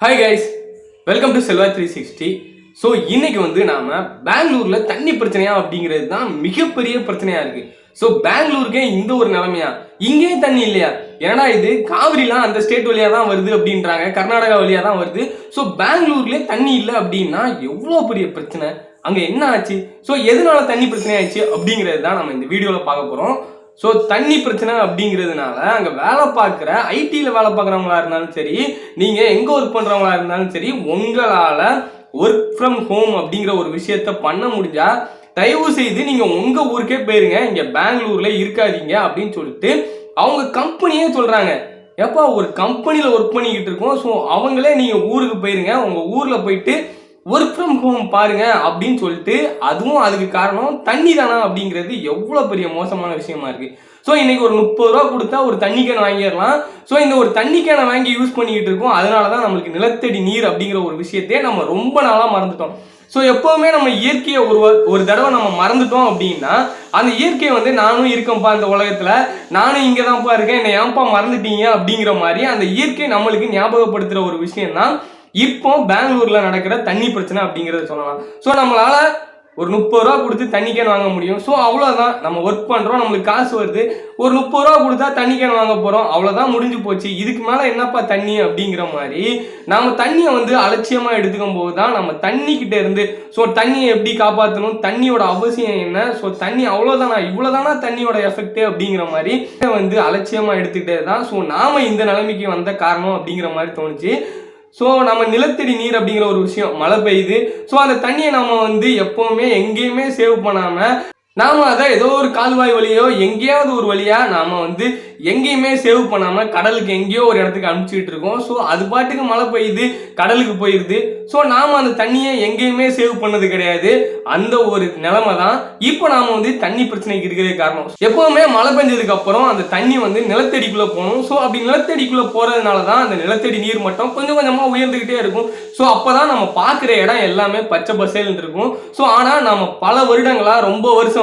Hi guys welcome to Selva three sixty so இன்னைக்கு வந்து நாம பெங்களூர்ல தண்ணி பிரச்சனையா அப்படிங்கிறது தான் மிகப்பெரிய பிரச்சனையா இருக்கு. ஸோ பெங்களூருக்கே இந்த ஒரு நிலைமையா? இங்கே தண்ணி இல்லையா? ஏன்னா இது? காவிரிலாம் அந்த ஸ்டேட் வழியா தான் வருது அப்படின்றாங்க. கர்நாடகா வழியா தான் வருது. ஸோ பெங்களூர்லேயே தண்ணி இல்லை அப்படின்னா எவ்வளோ பெரிய பிரச்சனை? அங்கே என்ன ஆச்சு? ஸோ எதனால தண்ணி பிரச்சனை ஆச்சு அப்படிங்கிறது தான் நம்ம இந்த வீடியோவில் பார்க்க போகிறோம் ஸோ தண்ணி பிரச்சனை அப்படிங்கிறதுனால அங்கே வேலை பார்க்குற ஐடியில் வேலை பார்க்குறவங்களா இருந்தாலும் சரி நீங்கள் எங்கே ஒர்க் பண்ணுறவங்களா இருந்தாலும் சரி உங்களால் ஒர்க் ஃப்ரம் ஹோம் அப்படிங்கிற ஒரு விஷயத்த பண்ண முடிஞ்சால் தயவு செய்து நீங்கள் உங்கள் ஊருக்கே போயிருங்க இங்கே பெங்களூரில் இருக்காதீங்க அப்படின்னு சொல்லிட்டு அவங்க கம்பெனியே சொல்கிறாங்க ஏப்பா ஒரு கம்பெனியில் ஒர்க் பண்ணிக்கிட்டு இருக்கோம். ஸோ அவங்களே நீங்கள் ஊருக்கு போயிருங்க. உங்கள் ஊரில் போயிட்டு ஒர்க் ஃப்ரம் ஹோம் பாருங்க அப்படின்னு சொல்லிட்டு அதுவும் அதுக்கு காரணம் தண்ணி தானா அப்படிங்கிறது எவ்வளோ பெரிய மோசமான விஷயமா இருக்கு. ஸோ இன்னைக்கு ஒரு முப்பது ரூபா கொடுத்தா ஒரு தண்ணி கேன் வாங்கிடலாம். ஸோ இந்த ஒரு தண்ணி கேனை வாங்கி யூஸ் பண்ணிக்கிட்டு இருக்கோம். அதனால தான் நம்மளுக்கு நிலத்தடி நீர் அப்படிங்கிற ஒரு விஷயத்தையே நம்ம ரொம்ப நாளாக மறந்துட்டோம். ஸோ எப்போவுமே நம்ம இயற்கையை ஒரு வ- ஒரு தடவை நம்ம மறந்துட்டோம் அப்படின்னா அந்த இயற்கை வந்து நானும் இருக்கேன்ப்பா இந்த உலகத்தில். நானும் இங்கே தான்ப்பா இருக்கேன். என்னை ஏன்ப்பா மறந்துட்டீங்க அப்படிங்கிற மாதிரி அந்த இயற்கை நம்மளுக்கு ஞாபகப்படுத்துகிற ஒரு விஷயம் தான் இப்போ பெங்களூர்ல நடக்கிற தண்ணி பிரச்சனை அப்படிங்கறத சொல்லலாம். ஸோ நம்மளால ஒரு முப்பது ரூபா கொடுத்து தண்ணி கேன் வாங்க முடியும். ஸோ அவ்வளோதான் நம்ம ஒர்க் பண்ணுறோம் நம்மளுக்கு காசு வருது. ஒரு முப்பது ரூபா கொடுத்தா தண்ணி கேன் வாங்க போகிறோம் அவ்வளோதான் முடிஞ்சு போச்சு. இதுக்கு மேலே என்னப்பா தண்ணி அப்படிங்கிற மாதிரி நாம் தண்ணியை வந்து அலட்சியமாக எடுத்துக்கும் போது தான் நம்ம தண்ணிக்கிட்ட இருந்து ஸோ தண்ணியை எப்படி காப்பாற்றணும் தண்ணியோட அவசியம் என்ன? ஸோ தண்ணி அவ்வளோதானா இவ்வளோதானா தண்ணியோட எஃபெக்ட் அப்படிங்கிற மாதிரி வந்து அலட்சியமாக எடுத்துக்கிட்டே தான். ஸோ நாம் இந்த நிலைமைக்கு வந்த காரணம் அப்படிங்கிற மாதிரி தோணுச்சு. ஸோ நம்ம நிலத்தடி நீர் அப்படிங்கிற ஒரு விஷயம் மழை பெய்யுது. ஸோ அந்த தண்ணியை நம்ம வந்து எப்போவுமே எங்கேயுமே சேவ் பண்ணாமல் நாம அதை ஏதோ ஒரு கால்வாய் வழியோ எங்கேயாவது ஒரு வழியா நாம வந்து எங்கேயுமே சேவ் பண்ணாம கடலுக்கு எங்கேயோ ஒரு இடத்துக்கு அனுப்பிச்சிட்டு இருக்கோம். ஸோ அது பாட்டுக்கு மழை பெய்யுது கடலுக்கு போயிடுது ஸோ நாம அந்த தண்ணியை எங்கேயுமே சேவ் பண்ணது கிடையாது. அந்த ஒரு நிலைமை தான் இப்போ நாம வந்து தண்ணி பிரச்சனைக்கு இருக்கிறதே காரணம். எப்பவுமே மழை பெஞ்சதுக்கு அப்புறம் அந்த தண்ணி வந்து நிலத்தடிக்குள்ள போகணும். ஸோ அப்படி நிலத்தடிக்குள்ள போறதுனால தான் அந்த நிலத்தடி நீர் மட்டம் கொஞ்சம் கொஞ்சமா உயர்ந்துகிட்டே இருக்கும். ஸோ அப்பதான் நம்ம பார்க்குற இடம் எல்லாமே பச்சை பசேல்னு இருக்கும். ஸோ ஆனால் நம்ம பல வருடங்களா ரொம்ப வருஷம்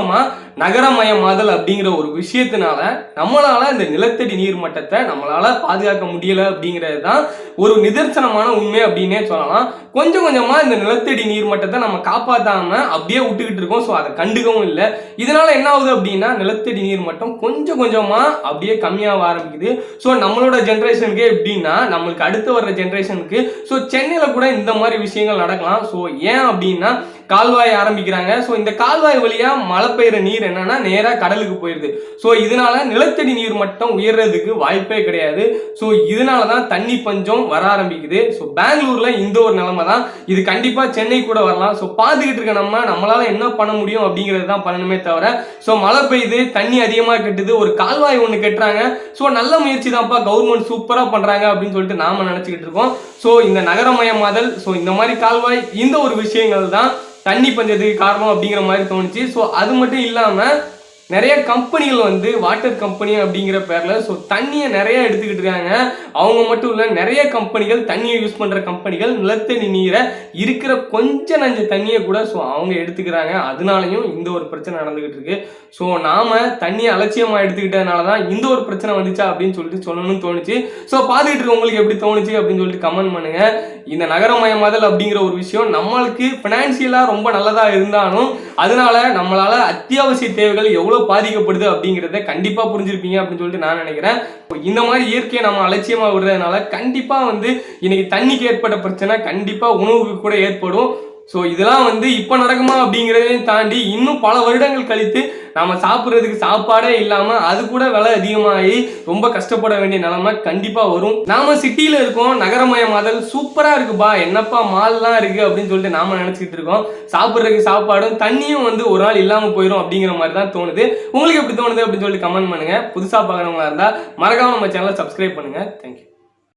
நகரமயமாதல் அப்படிங்கிற ஒரு விஷயத்தினால நம்மளால இந்த நிலத்தடி நீர் மட்டத்தை நம்மளால பாதுகாக்க முடியல அப்படிங்கிறது தான் ஒரு நிதர்சனமான உண்மை அப்படின்னே சொல்லலாம். கொஞ்சம் கொஞ்சமாக இந்த நிலத்தடி நீர் மட்டத்தை நம்ம காப்பாற்றாம அப்படியே விட்டுக்கிட்டு இருக்கோம். ஸோ அதை கண்டுக்கவும் இல்லை. இதனால என்ன ஆகுது அப்படின்னா நிலத்தடி நீர் மட்டம் கொஞ்சம் கொஞ்சமாக அப்படியே கம்மியாக ஆரம்பிக்குது. ஸோ நம்மளோட ஜென்ரேஷனுக்கு எப்படின்னா நம்மளுக்கு அடுத்து வர்ற ஜென்ரேஷனுக்கு ஸோ சென்னையில் கூட இந்த மாதிரி விஷயங்கள் நடக்கலாம். ஸோ ஏன் அப்படின்னா கால்வாய் ஆரம்பிக்கிறாங்க. ஸோ இந்த கால்வாய் வழியாக மழை பெய்கிற நீர் என்னன்னா நேராக கடலுக்கு போயிடுது ஸோ இதனால நிலத்தடி நீர் மட்டம் உயர்றதுக்கு வாய்ப்பே கிடையாது. ஸோ இதனால தான் தண்ணி பஞ்சம் வர ஆரம்பிக்குது. ஸோ பெங்களூரில் இந்த ஒரு நிலைமை தான் இது கண்டிப்பா சென்னை கூட வரலாம். ஸோ பார்த்துக்கிட்டு இருக்க நம்ம நம்மளால என்ன பண்ண முடியும் அப்படிங்கிறது தான் பண்ணணுமே தவிர ஸோ மழை பெய்யுது தண்ணி அதிகமாக கட்டுது ஒரு கால்வாய் ஒன்று கட்டுறாங்க. ஸோ நல்ல முயற்சி தான்ப்பா கவர்மெண்ட் சூப்பராக பண்றாங்க அப்படின்னு சொல்லிட்டு நாம நினச்சிக்கிட்டு இருக்கோம். ஸோ இந்த நகரமயமாதல் ஸோ இந்த மாதிரி கால்வாய் இந்த ஒரு விஷயங்கள் தான் தண்ணி பஞ்சத்துக்கு காரணம் அப்படிங்கிற மாதிரி தோணுச்சு. ஸோ அது மட்டும் இல்லாமல் நிறைய கம்பெனிகள் வந்து வாட்டர் கம்பெனி அப்படிங்கிற பேரில் ஸோ தண்ணியை நிறைய எடுத்துக்கிட்டு இருக்காங்க. அவங்க மட்டும் இல்லை நிறைய கம்பெனிகள் தண்ணியை யூஸ் பண்ணுற கம்பெனிகள் நிலத்தடி நீரை இருக்கிற கொஞ்ச நஞ்ச தண்ணியை கூட ஸோ அவங்க எடுத்துக்கிறாங்க. அதனாலையும் இந்த ஒரு பிரச்சனை நடந்துகிட்டு இருக்கு. ஸோ நாம தண்ணியை அலட்சியமாக எடுத்துக்கிட்டதுனால தான் இந்த ஒரு பிரச்சனை வந்துச்சா அப்படின்னு சொல்லிட்டு சொல்லணும்னு தோணுச்சு. ஸோ பார்த்துக்கிட்டு இருக்க உங்களுக்கு எப்படி தோணுச்சு அப்படின்னு சொல்லிட்டு கமெண்ட் பண்ணுங்க. இந்த நகரமயமாதல் அப்படிங்கிற ஒரு விஷயம் நம்மளுக்கு ஃபினான்சியலாக ரொம்ப நல்லதாக இருந்தாலும் அதனால நம்மளால அத்தியாவசிய தேவைகள் எவ்வளோ பாதிக்கப்படுது அப்படிங்கிறத கண்டிப்பாக புரிஞ்சிருப்பீங்க அப்படின்னு சொல்லிட்டு நான் நினைக்கிறேன். இந்த மாதிரி இயற்கையை நம்ம அலட்சியமாக விடுறதுனால கண்டிப்பாக வந்து இன்னைக்கு தண்ணிக்கு ஏற்பட்ட பிரச்சனை கண்டிப்பாக உணவுக்கு கூட ஏற்படும். ஸோ இதெல்லாம் வந்து இப்போ நடக்குமா அப்படிங்கிறதையும் தாண்டி இன்னும் பல வருடங்கள் கழித்து நாம் சாப்பிட்றதுக்கு சாப்பாடே இல்லாமல் அது கூட விலை அதிகமாகி ரொம்ப கஷ்டப்பட வேண்டிய நிலமை கண்டிப்பாக வரும். நாம் சிட்டியில் இருக்கோம் நகரமயமாதல் சூப்பராக இருக்குப்பா என்னப்பா மால்லாம் இருக்குது அப்படின்னு சொல்லிட்டு நாம் நினச்சிக்கிட்டு இருக்கோம். சாப்பிட்றதுக்கு சாப்பாடும் தண்ணியும் வந்து ஒரு நாள் இல்லாமல் போயிடும் அப்படிங்கிற மாதிரி தான் தோணுது. உங்களுக்கு எப்படி தோணுது அப்படின்னு சொல்லிட்டு கமெண்ட் பண்ணுங்கள் புதுசாக பார்க்குறவங்களா இருந்தால் மறக்காமல் நம்ம சேனலை சப்ஸ்கிரைப் பண்ணுங்கள் தேங்க்யூ